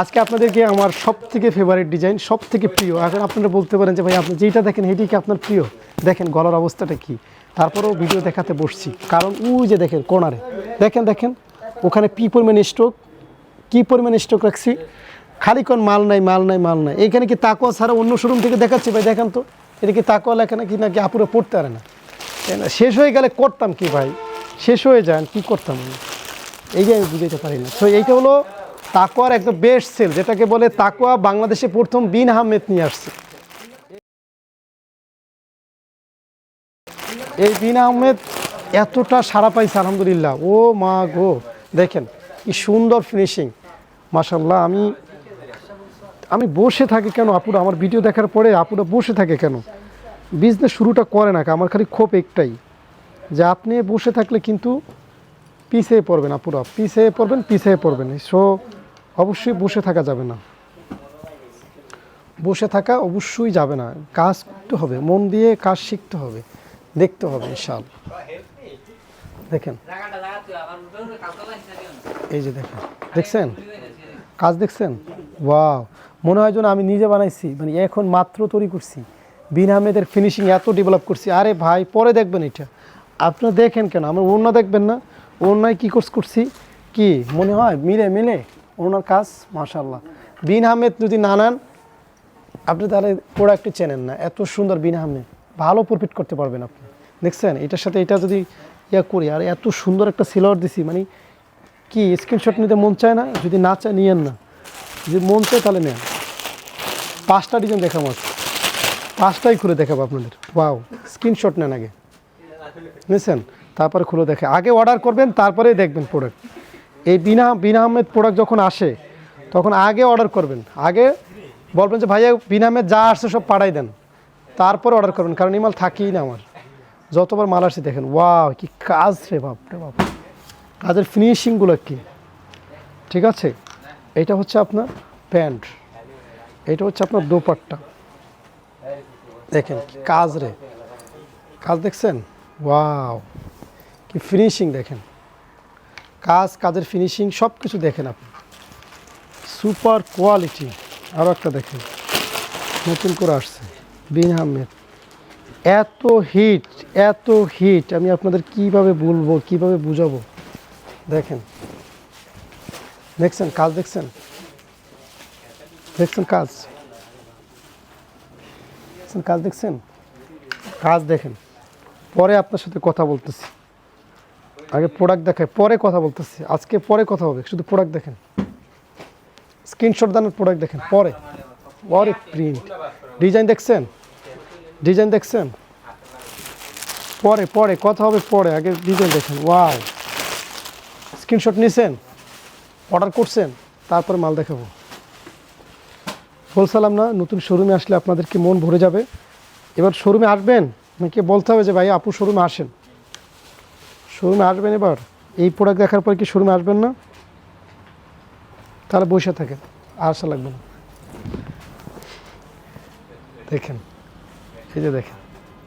আজকে আপনাদেরকে আমার সব থেকে ফেভারিট ডিজাইন সব থেকে প্রিয়। এখন আপনারা বলতে পারেন যে, ভাই, আপনি যেটা দেখেন এটি কি আপনার প্রিয়? দেখেন, গলার অবস্থাটা কি? তারপরেও ভিডিও দেখাতে বসছি। কারণ ওই যে দেখেন কোনারে দেখেন দেখেন, ওখানে কী পরিমাণ স্টক কী পরিমাণ স্টক রাখছি? খালি কোন মাল নাই মাল নাই মাল নাই। এইখানে কি তাকুয়া ছাড়া অন্য শোরুম থেকে দেখাচ্ছি? ভাই, দেখেন তো। এটা কি তাকুয়া লেখা নাকি নাকি আপুরে পড়তে পারে না? না? শেষ হয়ে গেলে করতাম কি ভাই? শেষ হয়ে যান, কি করতাম? এই যে আমি বুঝাইতে পারি না। সো এইটা হলো তাকুয়ার একদম বেস্ট সেল, যেটাকে বলে তাকুয়া বাংলাদেশে প্রথম বিন আহমেদ নিয়ে আসছে। এই বিন আহমেদ এতটা সারা পাইছে, আলহামদুলিল্লাহ। ও মা গো, দেখেন কি সুন্দর ফিনিশিং মাসাল্লাহ আমি আমি বসে থাকি কেন আপুরা? আমার ভিডিও দেখার পরে আপুরা বসে থাকে কেন? বিজনেস শুরুটা করে না, আমার খালি ক্ষোভ একটাই। যে আপনি বসে থাকলে কিন্তু পিছিয়ে পড়বেন আপুরা, পিছিয়ে পড়বেন পিছিয়ে পড়বেন। সো অবশ্যই বসে থাকা যাবে না। বসে থাকা অবশ্যই যাবে না। কাজ করতে হবে, মন দিয়ে কাজ শিখতে হবে, দেখতে হবে ইনশাল দেখেন। এই যে দেখেন, দেখছেন? কাজ দেখছেন? ওয়াও! মনে হয় যেন আমি নিজে বানাইছি মানে এখন মাত্র তৈরি করছি। বিন আহমেদের ফিনিশিং এত ডেভেলপ করছি। আরে ভাই, পরে দেখবেন এটা। আপনারা দেখেন কেন? আমার অন্য দেখবেন না? অন্যায় কী কোর্স করছি? কি? মনে হয়? মিলে মিলে? ওনার কাজ মাশাল্লাহ বিন আহমেদ যদি না নেন, আপনি তাহলে প্রোডাক্টটি চেনেন না। এত সুন্দর বিন আহমেদ। ভালো প্রফিট করতে পারবেন আপনি। দেখছেন? এটার সাথে এটা যদি ইয়া করি, আর এত সুন্দর একটা সিলোয়ার দিছি মানে কি স্ক্রিনশট নিতে মন চায় না? যদি না চায়, নিয়েন না। যদি মন চায়, তাহলে নেন। পাঁচটা ডিজাইন দেখাবো পাঁচটাই করে দেখাবো আপনাদের। ওয়াও স্ক্রিনশট নেন আগে। বুঝছেন তারপরে খুলে দেখে। আগে অর্ডার করবেন তারপরে দেখবেন প্রোডাক্ট এই বিনা বিনা আহমেদ প্রোডাক্ট যখন আসে, তখন আগে অর্ডার করবেন। আগে বলবেন যে, ভাইয়া, বিনা আহমেদ যা আসছে সব পাঠাই দেন। তারপরে অর্ডার করবেন, কারণ এই মাল থাকেই না আমার। যতবার মাল আসছে দেখেন, ওয়াও, কি কাজ রে বাপ রে বাপ। কাজের ফিনিশিংগুলো কি? ঠিক আছে? এটা হচ্ছে আপনার প্যান্ট। এটা হচ্ছে আপনার দোপাট্টা। দেখেন কাজ রে। কাজ দেখছেন? ওয়াও কি ফিনিশিং দেখেন। কাজ, কাজের ফিনিশিং সব কিছু দেখেন আপনি। সুপার কোয়ালিটি আরও একটা দেখেন। নতুন করে আসছে। বিন আহমেদ। এত হিট এত হিট আমি আপনাদের কীভাবে বলব, কীভাবে বুঝাবো? দেখেন। দেখছেন কাজ, দেখছেন? দেখছেন কাজ? কাজ, দেখছেন? কাজ দেখেন। পরে আপনার সাথে কথা বলতেছি। আগে প্রোডাক্ট দেখায় পরে কথা বলতেছি। আজকে পরে কথা হবে, শুধু প্রোডাক্ট দেখেন। স্ক্রিনশট দানের প্রোডাক্ট দেখেন, পরে। পরে প্রিন্ট ডিজাইন দেখছেন? ডিজাইন দেখছেন? পরে পরে, কথা হবে পরে, আগে ডিজাইন দেখেন। ওয়াও স্ক্রিনশট নিছেন? অর্ডার করছেন? তারপরে মাল দেখাবো। বলছিলাম না, নতুন শোরুমে আসলে আপনাদেরকে মন ভরে যাবে? এবার শোরুমে আসবেন? নাকি বলতে হবে যে, ভাই, আপু শোরুমে আসেন। শোরুমে আসবেন এবার? এই প্রোডাক্ট দেখার পর কি শোরুমে আসবেন না? তাহলে বসে থাকেন আসা লাগবে না। দেখেন, এই যে দেখেন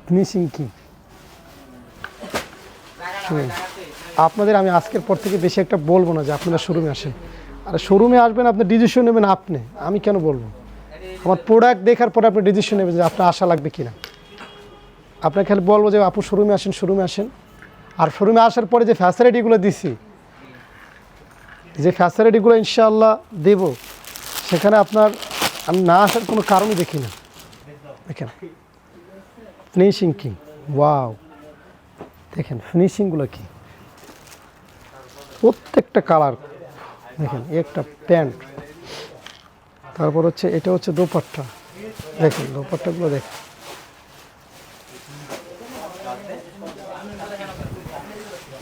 ফিনিশিং কি? আপনাদের আমি আজকের পর থেকে বেশি একটা বলব না যে, আপনারা শোরুমে আসেন। আর শোরুমে আসবেন, আপনি ডিসিশন নেবেন আপনি। আমি কেন বলব? আমার প্রোডাক্ট দেখার পরে আপনি ডিসিশন নেবেন যে, আপনার আশা লাগবে কিনা। আপনাকে খালি বলব যে আপু, শোরুমে আসেন শোরুমে আসেন। আর শোরুমে আসার পরে যে ফ্যাসিলিটিগুলো দিছি, যে ফ্যাসিলিটিগুলো ইনশাআল্লাহ দেব, সেখানে আপনার আমি না আসার কোনো কারণই দেখি না। দেখেন ফিনিশিং কি? ওয়াও দেখেন ফিনিশিংগুলো কি? প্রত্যেকটা কালার দেখেন একটা প্যান্ট, তারপর হচ্ছে, এটা হচ্ছে দোপাট্টা। দেখেন, দোপাট্টাগুলো দেখেন।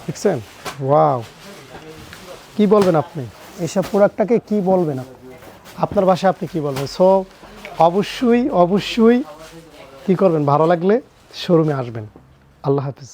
দেখছেন? ওয়াও। কি বলবেন আপনি? এইসব প্রোডাক্টটাকে কি বলবেন আপনি? আপনার বাসায় আপনি কি বলবেন? সো অবশ্যই অবশ্যই কি করবেন? ভালো লাগলে শোরুমে আসবেন। আল্লাহ হাফিজ।